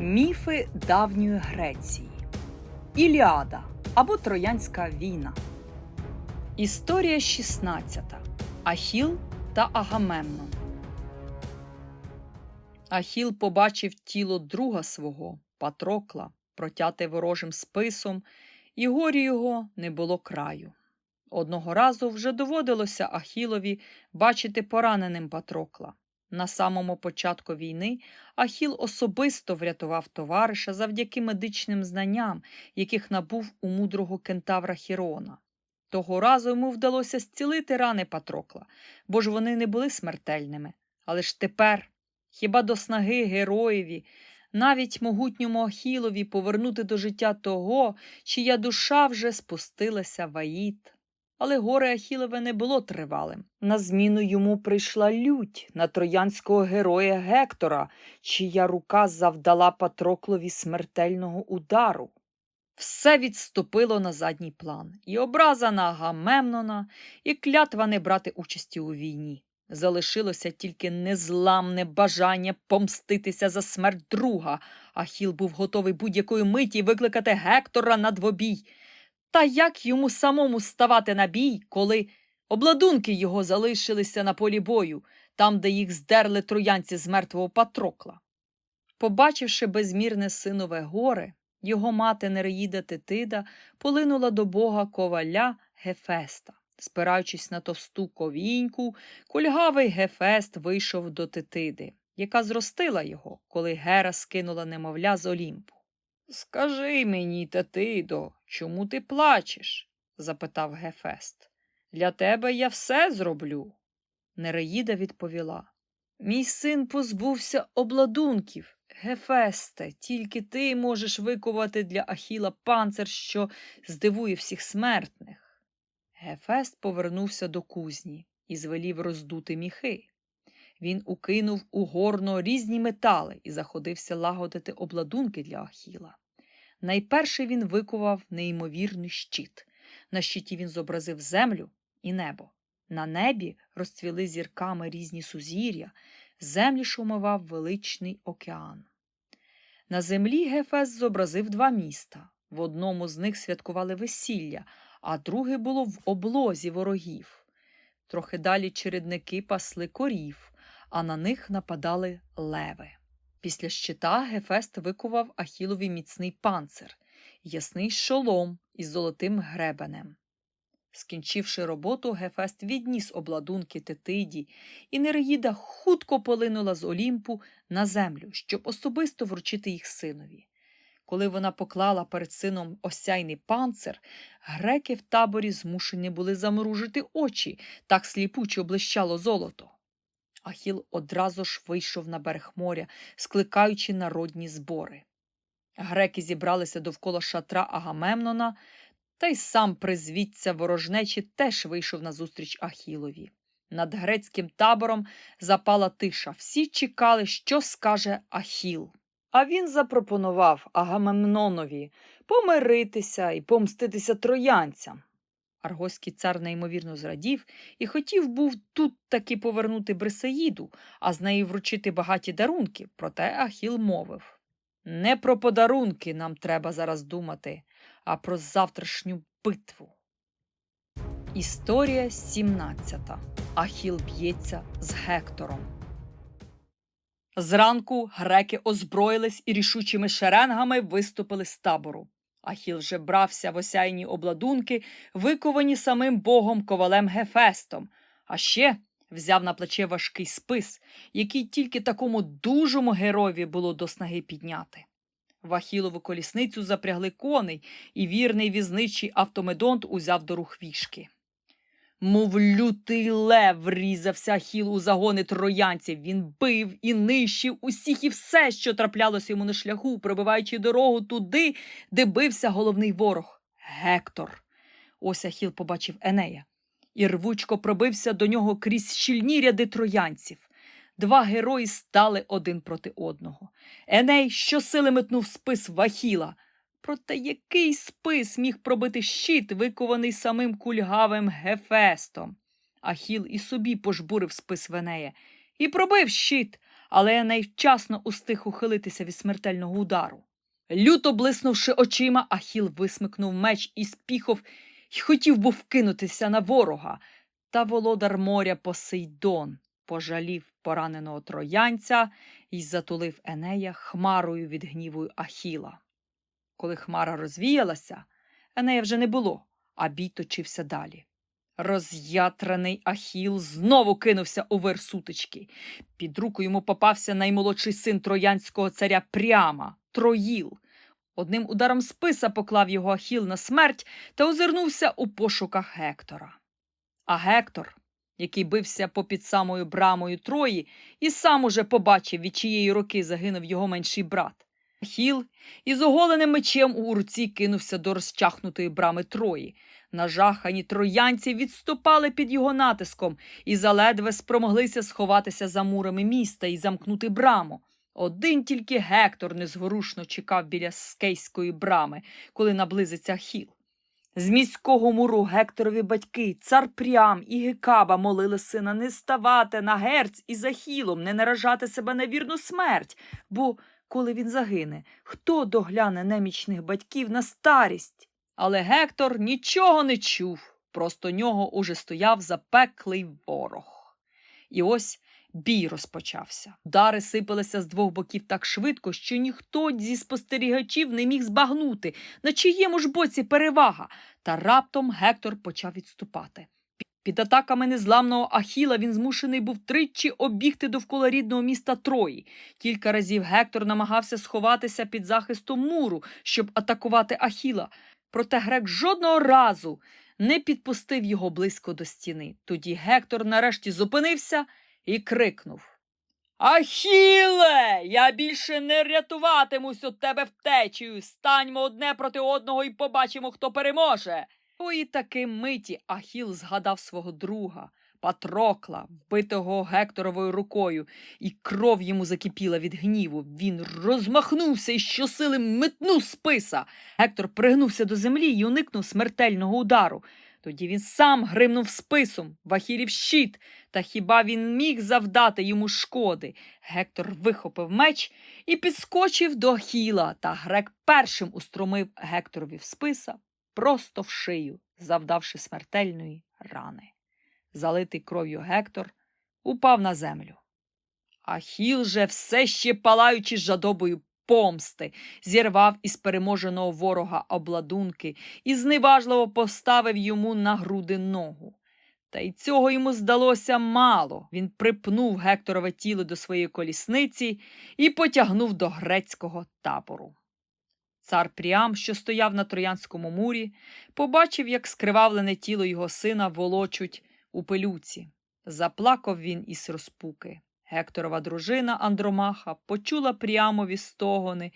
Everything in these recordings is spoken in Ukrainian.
Міфи давньої Греції. Іліада або Троянська війна. Історія 16. Ахіл та Агамемнон. Ахіл побачив тіло друга свого, Патрокла, протяте ворожим списом, і горі його не було краю. Одного разу вже доводилося Ахілові бачити пораненим Патрокла. На самому початку війни Ахіл особисто врятував товариша завдяки медичним знанням, яких набув у мудрого кентавра Хірона. Того разу йому вдалося зцілити рани Патрокла, бо ж вони не були смертельними. Але ж тепер, хіба до снаги героєві, навіть могутньому Ахілові повернути до життя того, чия душа вже спустилася в Аїд. Але горе Ахілове не було тривалим. На зміну йому прийшла лють на троянського героя Гектора, чия рука завдала Патроклові смертельного удару. Все відступило на задній план, і образа на Агамемнона, і клятва не брати участі у війні. Залишилося тільки незламне бажання помститися за смерть друга. Ахіл був готовий будь-якої миті викликати Гектора на двобій. Та як йому самому ставати на бій, коли обладунки його залишилися на полі бою, там, де їх здерли троянці з мертвого Патрокла? Побачивши безмірне синове горе, його мати Нереїда Тетида полинула до бога коваля Гефеста. Спираючись на товсту ковіньку, кульгавий Гефест вийшов до Тетиди, яка зростила його, коли Гера скинула немовля з Олімпу. Скажи мені, Тетидо, чому ти плачеш? запитав Гефест. Для тебе я все зроблю. Нереїда відповіла. Мій син позбувся обладунків. Гефесте, тільки ти можеш викувати для Ахіла панцир, що здивує всіх смертних. Гефест повернувся до кузні і звелів роздути міхи. Він укинув у горно різні метали і заходився лагодити обладунки для Ахіла. Найперше він викував неймовірний щит. На щиті він зобразив землю і небо. На небі розцвіли зірками різні сузір'я, землі шумував величний океан. На землі Гефес зобразив два міста. В одному з них святкували весілля, а друге було в облозі ворогів. Трохи далі чередники пасли корів, а на них нападали леви. Після щита Гефест викував Ахілові міцний панцир, ясний шолом із золотим гребенем. Скінчивши роботу, Гефест відніс обладунки Тетиді, і Нереїда хутко полинула з Олімпу на землю, щоб особисто вручити їх синові. Коли вона поклала перед сином осяйний панцир, греки в таборі змушені були замружити очі, так сліпуче блищало золото. Ахіл одразу ж вийшов на берег моря, скликаючи народні збори. Греки зібралися довкола шатра Агамемнона, та й сам призвідця ворожнечі теж вийшов назустріч Ахілові. Над грецьким табором запала тиша. Всі чекали, що скаже Ахіл. А він запропонував Агамемнонові помиритися і помститися троянцям. Аргоський цар неймовірно зрадів і хотів був тут таки повернути Брисеїду, а з неї вручити багаті дарунки. Проте Ахіл мовив Не про подарунки нам треба зараз думати, а про завтрашню битву. Історія 17. Ахіл б'ється з Гектором. Зранку греки озброїлись і рішучими шеренгами виступили з табору. Ахіл вже брався в осяйні обладунки, виковані самим богом ковалем Гефестом, а ще взяв на плече важкий спис, який тільки такому дужому герові було до снаги підняти. В Ахілову колісницю запрягли коней, і вірний візничий автомедонт узяв до рух вішки. Мов лютий лев врізався Ахіл у загони троянців. Він бив і нищив усіх і все, що траплялося йому на шляху, пробиваючи дорогу туди, де бився головний ворог Гектор. Ось Ахіл побачив Енея і рвучко пробився до нього крізь щільні ряди троянців. Два герої стали один проти одного. Еней щосили метнув спис в Ахіла. Проте який спис міг пробити щит, викований самим кульгавим Гефестом? Ахіл і собі пожбурив спис Венея і пробив щит, але Еней вчасно устиг ухилитися від смертельного удару. Люто блиснувши очима, Ахіл висмикнув меч із піхов і хотів був вкинутися на ворога. Та володар моря Посейдон пожалів пораненого троянця і затулив Енея хмарою від гніву Ахіла. Коли хмара розвіялася, Енея вже не було, а бій точився далі. Роз'ятрений Ахіл знову кинувся у вир сутички. Під руку йому попався наймолодший син троянського царя Пряма Троїл. Одним ударом списа поклав його Ахіл на смерть та озирнувся у пошуках Гектора. А Гектор, який бився попід самою брамою Трої, і сам уже побачив, від чиєї руки загинув його менший брат. Ахіл із оголеним мечем у руці кинувся до розчахнутої брами Трої. Нажахані троянці відступали під його натиском і заледве спромоглися сховатися за мурами міста і замкнути браму. Один тільки Гектор незворушно чекав біля скейської брами, коли наблизиться Ахіл. З міського муру Гекторові батьки, цар Прям і Гекаба молили сина не ставати на герць із Ахілом, не наражати себе на вірну смерть, бо коли він загине, хто догляне немічних батьків на старість? Але Гектор нічого не чув, просто нього уже стояв запеклий ворог. І ось бій розпочався. Удари сипалися з двох боків так швидко, що ніхто зі спостерігачів не міг збагнути, на чиєму ж боці перевага, та раптом Гектор почав відступати. Під атаками незламного Ахіла він змушений був тричі обігти довкола рідного міста Трої. Кілька разів Гектор намагався сховатися під захистом муру, щоб атакувати Ахіла. Проте грек жодного разу не підпустив його близько до стіни. Тоді Гектор нарешті зупинився і крикнув Ахіле, я більше не рятуватимусь від тебе втечею. Станьмо одне проти одного і побачимо, хто переможе. Ой, таки миті Ахіл згадав свого друга, Патрокла, вбитого Гекторовою рукою, і кров йому закипіла від гніву. Він розмахнувся і щосили метнув списа. Гектор пригнувся до землі і уникнув смертельного удару. Тоді він сам гримнув списом в щит, та хіба він міг завдати йому шкоди? Гектор вихопив меч і підскочив до Ахіла, та грек першим устромив Гекторові в списа просто в шию, завдавши смертельної рани. Залитий кров'ю Гектор упав на землю. Ахіл же, все ще палаючи жадобою помсти, зірвав із переможеного ворога обладунки і зневажливо поставив йому на груди ногу. Та й цього йому здалося мало. Він припнув Гекторове тіло до своєї колісниці і потягнув до грецького табору. Цар Пріам, що стояв на Троянському мурі, побачив, як скривавлене тіло його сина волочуть у пилюці. Заплакав він із розпуки. Гекторова дружина Андромаха почула Пріамові стогони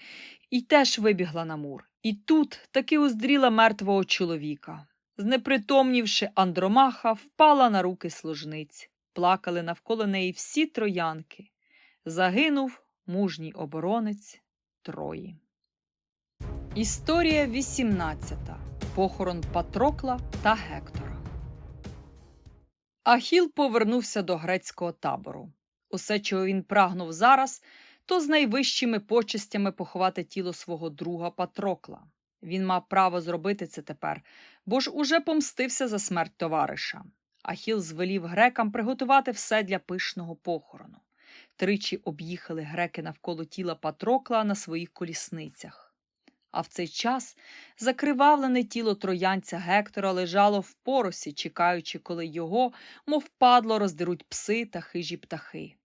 і теж вибігла на мур. І тут таки уздріла мертвого чоловіка. Знепритомнівши, Андромаха впала на руки служниць. Плакали навколо неї всі троянки. Загинув мужній оборонець Трої. Історія 18. Похорон Патрокла та Гектора. Ахіл повернувся до грецького табору. Усе, чого він прагнув зараз, то з найвищими почестями поховати тіло свого друга Патрокла. Він мав право зробити це тепер, бо ж уже помстився за смерть товариша. Ахіл звелів грекам приготувати все для пишного похорону. Тричі об'їхали греки навколо тіла Патрокла на своїх колісницях. А в цей час закривавлене тіло троянця Гектора лежало в поросі, чекаючи, коли його, мов падло, роздеруть пси та хижі птахи.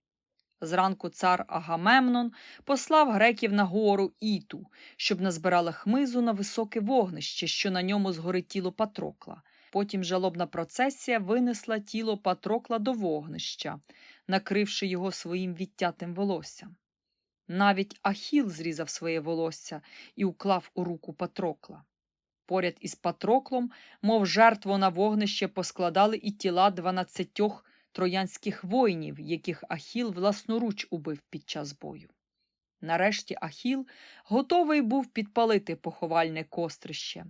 Зранку цар Агамемнон послав греків на гору Іту, щоб назбирали хмизу на високе вогнище, що на ньому згорить тіло Патрокла. Потім жалобна процесія винесла тіло Патрокла до вогнища, накривши його своїм відтятим волоссям. Навіть Ахіл зрізав своє волосся і уклав у руку Патрокла. Поряд із Патроклом, мов жертву на вогнище, поскладали і тіла дванадцятьох троянських воїнів, яких Ахіл власноруч убив під час бою. Нарешті Ахіл готовий був підпалити поховальне кострище,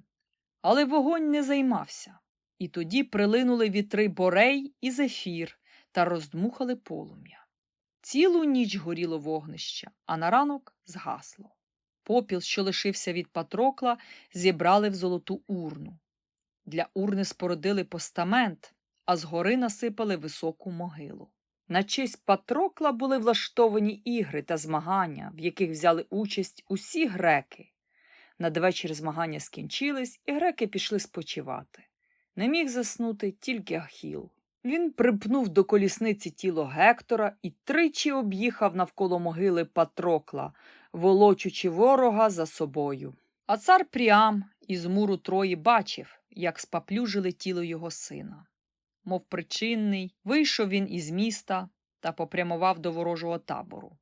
але вогонь не займався. І тоді прилинули вітри Борей і Зефір та роздмухали полум'я. Цілу ніч горіло вогнище, а на ранок згасло. Попіл, що лишився від Патрокла, зібрали в золоту урну. Для урни спорудили постамент, а згори насипали високу могилу. На честь Патрокла були влаштовані ігри та змагання, в яких взяли участь усі греки. Надвечір змагання скінчились, і греки пішли спочивати. Не міг заснути тільки Ахіл. Він припнув до колісниці тіло Гектора і тричі об'їхав навколо могили Патрокла, волочучи ворога за собою. А цар Пріам із муру Трої бачив, як спаплюжили тіло його сина. Мов причинний, вийшов він із міста та попрямував до ворожого табору.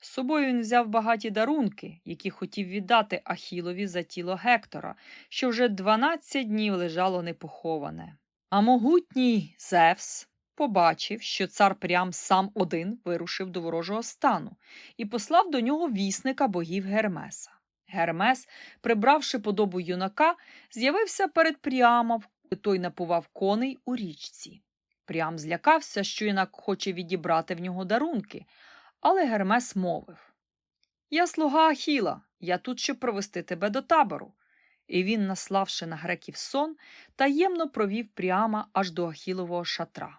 З собою він взяв багаті дарунки, які хотів віддати Ахілові за тіло Гектора, що вже дванадцять днів лежало непоховане. А могутній Зевс побачив, що цар прям сам один вирушив до ворожого стану і послав до нього вісника богів Гермеса. Гермес, прибравши подобу юнака, з'явився перед Пріамом, і той напував коней у річці. Прям злякався, що юнак хоче відібрати в нього дарунки, але Гермес мовив Я слуга Ахіла, я тут, щоб провести тебе до табору. І він, наславши на греків сон, таємно провів Пріама аж до Ахілового шатра.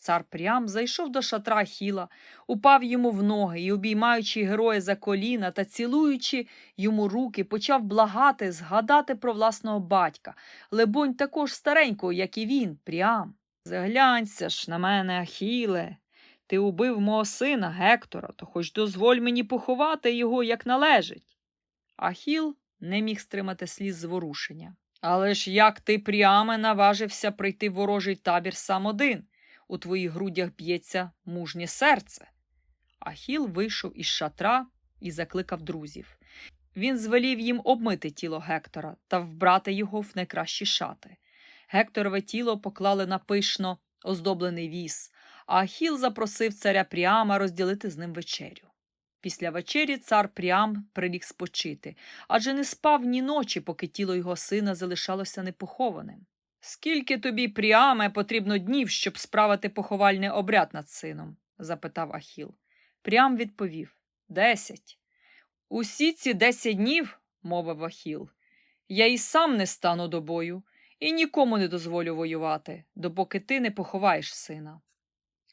Цар Пріам зайшов до шатра Ахіла, упав йому в ноги і, обіймаючи героя за коліна та цілуючи йому руки, почав благати, згадати про власного батька, лебонь, також старенького, як і він, Пріам. Заглянься ж на мене, Ахіле. Ти убив мого сина Гектора, то хоч дозволь мені поховати його, як належить. Ахіл не міг стримати сліз зворушення. Але ж як ти, Пріаме, наважився прийти в ворожий табір сам один? У твоїх грудях б'ється мужнє серце. Ахіл вийшов із шатра і закликав друзів. Він звелів їм обмити тіло Гектора та вбрати його в найкращі шати. Гекторове тіло поклали на пишно оздоблений віз, а Ахіл запросив царя Пріама розділити з ним вечерю. Після вечері цар Пріам приліг спочити, адже не спав ні ночі, поки тіло його сина залишалося непохованим. Скільки тобі, Пріаме, потрібно днів, щоб справити поховальний обряд над сином? запитав Ахіл. Прям відповів Десять. Усі ці десять днів, мовив Ахіл, я і сам не стану до бою, і нікому не дозволю воювати, допоки ти не поховаєш сина.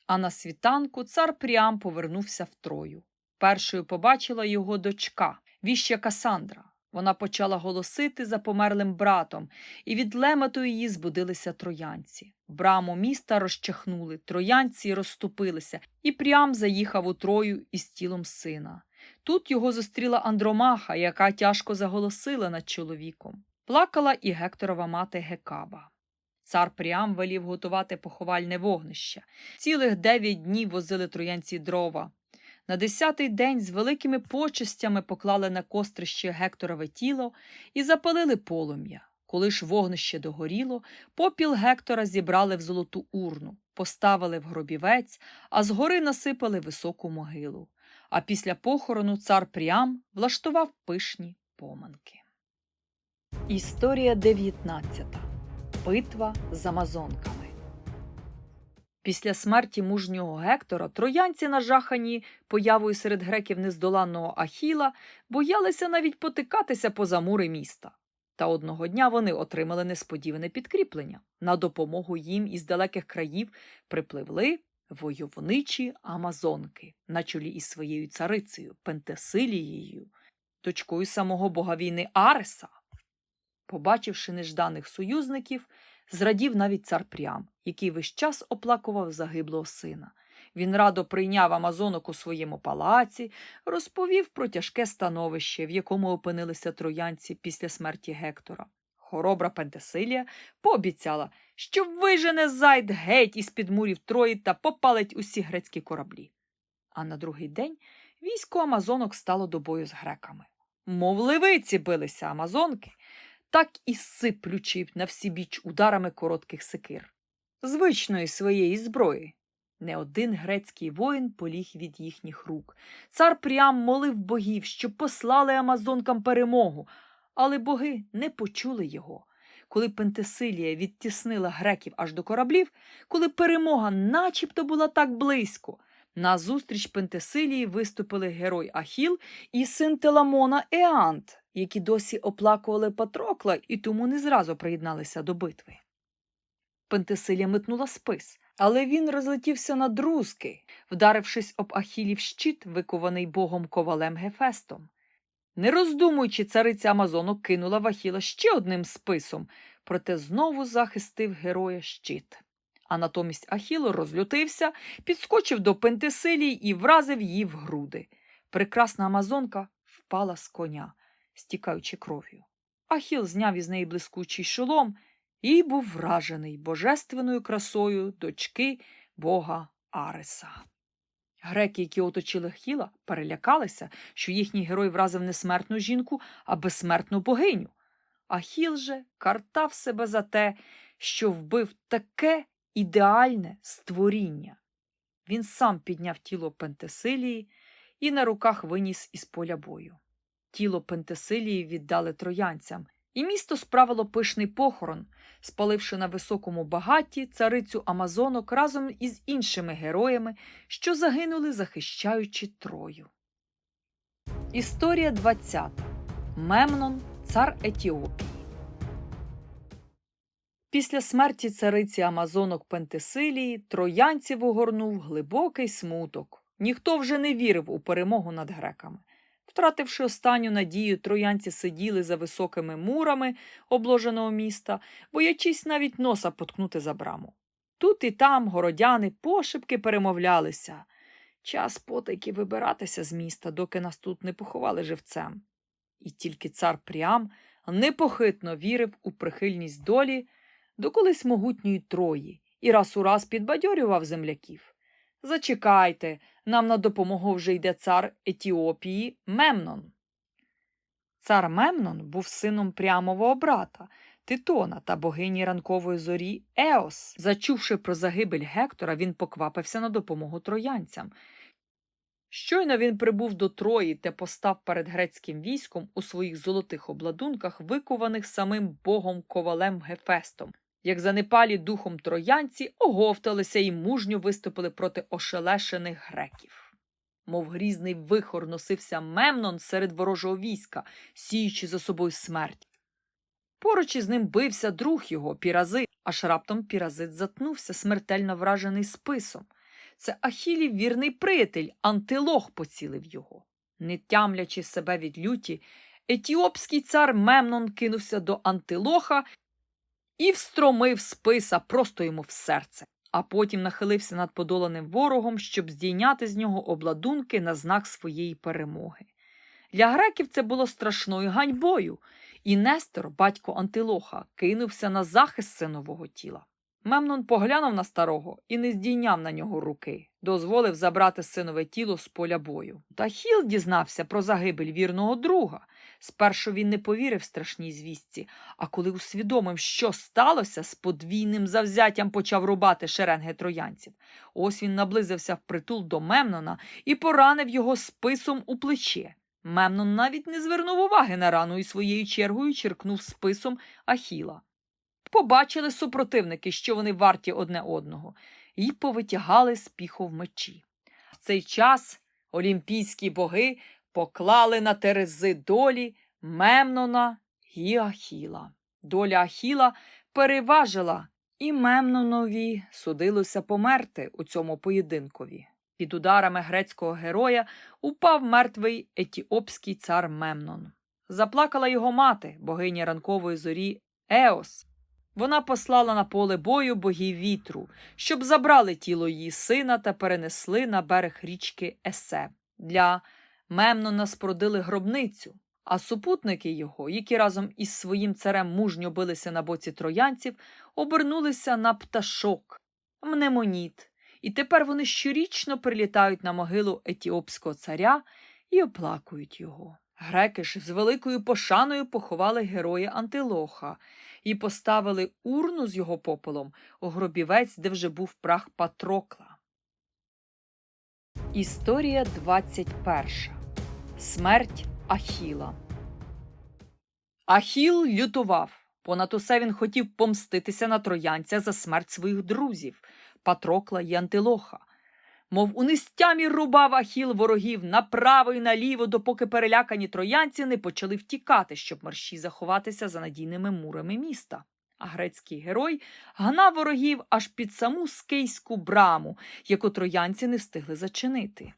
А на світанку цар Пріам повернувся в Трою. Першою побачила його дочка, віща Касандра. Вона почала голосити за померлим братом, і від лемету її збудилися троянці. Браму міста розчахнули, троянці розступилися, і прям заїхав у Трою із тілом сина. Тут його зустріла Андромаха, яка тяжко заголосила над чоловіком. Плакала і Гекторова мати Гекаба. Цар Пріам велів готувати поховальне вогнище. Цілих дев'ять днів возили троянці дрова. На десятий день з великими почестями поклали на кострище Гекторове тіло і запалили полум'я. Коли ж вогнище догоріло, попіл Гектора зібрали в золоту урну, поставили в гробівець, а згори насипали високу могилу. А після похорону цар Пріам влаштував пишні поминки. Історія 19. Битва з Амазонками. Після смерті мужнього Гектора троянці, нажахані появою серед греків нездоланного Ахіла, боялися навіть потикатися поза мури міста. Та одного дня вони отримали несподіване підкріплення. На допомогу їм із далеких країв припливли войовничі Амазонки на чолі із своєю царицею Пентесилією, дочкою самого бога війни Ареса. Побачивши нежданих союзників, зрадів навіть цар Прям, який весь час оплакував загиблого сина. Він радо прийняв Амазонок у своєму палаці, розповів про тяжке становище, в якому опинилися троянці після смерті Гектора. Хоробра Пентесилія пообіцяла, що вижене зайд геть із під мурів Трої та попалить усі грецькі кораблі. А на другий день військо Амазонок стало до бою з греками. Мов ливиці билися Амазонки, так і сиплючи на всі біч ударами коротких секир. Звичної своєї зброї. Не один грецький воїн поліг від їхніх рук. Цар прям молив богів, щоб послали амазонкам перемогу, але боги не почули його. Коли Пентесилія відтіснила греків аж до кораблів, коли перемога начебто була так близько, На зустріч Пентесилії виступили герой Ахіл і син Теламона Еант, які досі оплакували Патрокла і тому не зразу приєдналися до битви. Пентесилія метнула спис, але він розлетівся на друзки, вдарившись об Ахілів щит, викований богом ковалем Гефестом. Не роздумуючи, цариця Амазонок кинула в Ахіла ще одним списом, проте знову захистив героя щит. А натомість Ахіло розлютився, підскочив до Пентесилії і вразив її в груди. Прекрасна Амазонка впала з коня, стікаючи кров'ю. Ахіл зняв із неї блискучий шолом і був вражений божественною красою дочки бога Ареса. Греки, які оточили Ахіла, перелякалися, що їхній герой вразив не смертну жінку, а безсмертну богиню. Ахіл же картав себе за те, що вбив таке ідеальне створіння. Він сам підняв тіло Пентесилії і на руках виніс із поля бою. Тіло Пентесилії віддали троянцям, і місто справило пишний похорон, спаливши на високому багатті царицю Амазонок разом із іншими героями, що загинули, захищаючи Трою. Історія 20. Мемнон, цар Етіопії. Після смерті цариці Амазонок Пентесилії троянців огорнув глибокий смуток. Ніхто вже не вірив у перемогу над греками. Втративши останню надію, троянці сиділи за високими мурами обложеного міста, боячись навіть носа поткнути за браму. Тут і там городяни пошепки перемовлялися. Час потайки вибиратися з міста, доки нас тут не поховали живцем. І тільки цар Пріам непохитно вірив у прихильність долі до колись могутньої Трої і раз у раз підбадьорював земляків. Зачекайте, нам на допомогу вже йде цар Етіопії Мемнон. Цар Мемнон був сином прямового брата Титона та богині ранкової зорі Еос. Зачувши про загибель Гектора, він поквапився на допомогу троянцям. Щойно він прибув до Трої та постав перед грецьким військом у своїх золотих обладунках, викованих самим богом ковалем Гефестом. Як занепалі духом троянці, оговталися і мужньо виступили проти ошелешених греків. Мов грізний вихор носився Мемнон серед ворожого війська, сіючи за собою смерть. Поруч із ним бився друг його, піразит, аж раптом піразит затнувся, смертельно вражений списом. Це Ахілів вірний приятель, антилох поцілив його. Не тямлячи себе від люті, етіопський цар Мемнон кинувся до антилоха і встромив списа просто йому в серце, а потім нахилився над подоланим ворогом, щоб здійняти з нього обладунки на знак своєї перемоги. Для греків це було страшною ганьбою, і Нестор, батько Антилоха, кинувся на захист синового тіла. Мемнон поглянув на старого і не здійняв на нього руки, дозволив забрати синове тіло з поля бою. Та Хіл дізнався про загибель вірного друга. Спершу він не повірив страшній звістці, а коли усвідомив, що сталося, з подвійним завзяттям почав рубати шеренги троянців. Ось він наблизився впритул до Мемнона і поранив його списом у плече. Мемнон навіть не звернув уваги на рану і своєю чергою черкнув списом Ахіла. Побачили супротивники, що вони варті одне одного, і повитягали з піхов мечі. В цей час олімпійські боги поклали на терези долі Мемнона і Ахіла. Доля Ахіла переважила, і Мемнонові судилося померти у цьому поєдинкові. Під ударами грецького героя упав мертвий етіопський цар Мемнон. Заплакала його мати, богиня ранкової зорі Еос. Вона послала на поле бою богів вітру, щоб забрали тіло її сина та перенесли на берег річки Есе. Для Мемнона спорудили гробницю, а супутники його, які разом із своїм царем мужньо билися на боці троянців, обернулися на пташок, мнемоніт, і тепер вони щорічно прилітають на могилу етіопського царя і оплакують його. Греки ж з великою пошаною поховали героя Антилоха і поставили урну з його попелом у гробівець, де вже був прах Патрокла. Історія 21. Смерть Ахіла. Ахіл лютував. Понад усе він хотів помститися на троянця за смерть своїх друзів Патрокла і Антилоха. Мов у нестямі рубав Ахіл ворогів направо і наліво, допоки перелякані троянці не почали втікати, щоб марші заховатися за надійними мурами міста. А грецький герой гнав ворогів аж під саму скейську браму, яку троянці не встигли зачинити.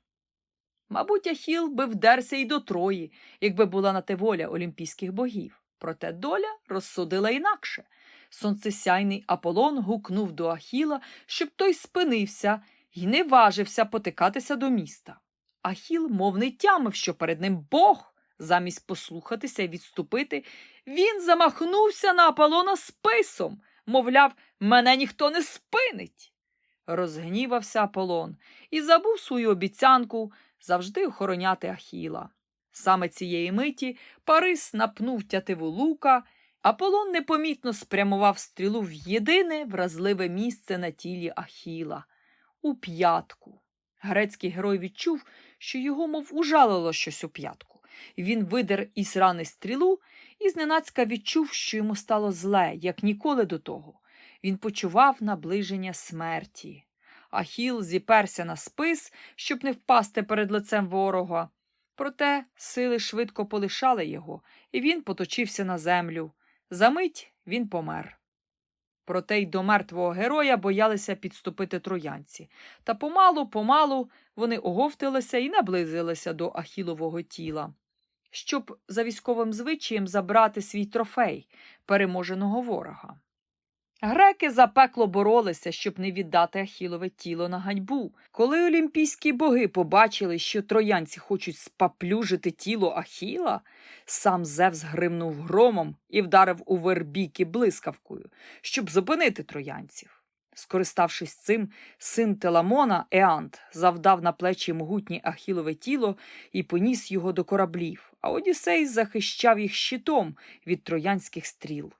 Мабуть, Ахіл би вдерся й до Трої, якби була на те воля олімпійських богів. Проте доля розсудила інакше. Сонцесяйний Аполлон гукнув до Ахіла, щоб той спинився й не важився потикатися до міста. Ахіл, мов не тямив, що перед ним Бог, замість послухатися і відступити, він замахнувся на Аполлона списом, мовляв, мене ніхто не спинить. Розгнівався Аполлон і забув свою обіцянку завжди охороняти Ахіла. Саме цієї миті Парис напнув тятиву лука, Аполлон непомітно спрямував стрілу в єдине вразливе місце на тілі Ахіла у п'ятку. Грецький герой відчув, що його, мов ужалило щось у п'ятку. Він видер із рани стрілу і зненацька відчув, що йому стало зле, як ніколи до того. Він почував наближення смерті. Ахіл зіперся на спис, щоб не впасти перед лицем ворога. Проте сили швидко полишали його, і він поточився на землю. Замить він помер. Проте й до мертвого героя боялися підступити троянці, та помалу, помалу вони оговтилися і наблизилися до Ахілового тіла, щоб за військовим звичаєм забрати свій трофей переможеного ворога. Греки запекло боролися, щоб не віддати Ахілове тіло на ганьбу. Коли олімпійські боги побачили, що троянці хочуть спаплюжити тіло Ахіла, сам Зевс гримнув громом і вдарив у вербіки блискавкою, щоб зупинити троянців. Скориставшись цим, син Теламона, Еант, завдав на плечі могутнє Ахілове тіло і поніс його до кораблів, а Одіссей захищав їх щитом від троянських стріл.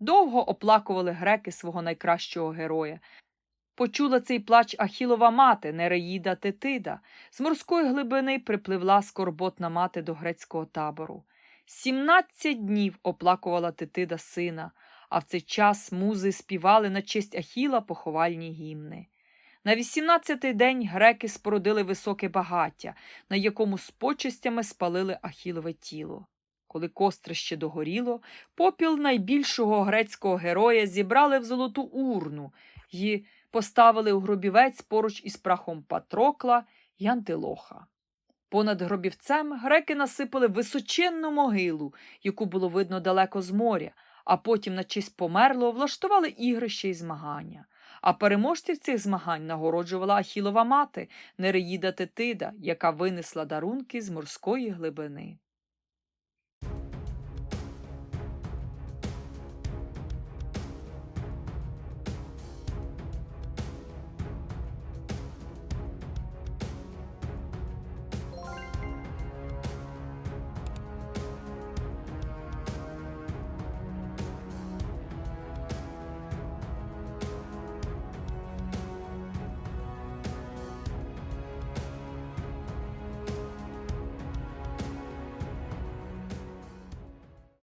Довго оплакували греки свого найкращого героя. Почула цей плач Ахілова мати, Нереїда Тетида. З морської глибини припливла скорботна мати до грецького табору. Сімнадцять днів оплакувала Тетида сина, а в цей час музи співали на честь Ахіла поховальні гімни. На вісімнадцятий день греки спорудили високе багаття, на якому з почестями спалили Ахілове тіло. Коли кострище догоріло, попіл найбільшого грецького героя зібрали в золоту урну і поставили у гробівець поруч із прахом Патрокла й Антилоха. Понад гробівцем греки насипали височенну могилу, яку було видно далеко з моря, а потім на честь померлого влаштували ігрище і змагання. А переможців цих змагань нагороджувала Ахілова мати, Нереїда Тетида, яка винесла дарунки з морської глибини.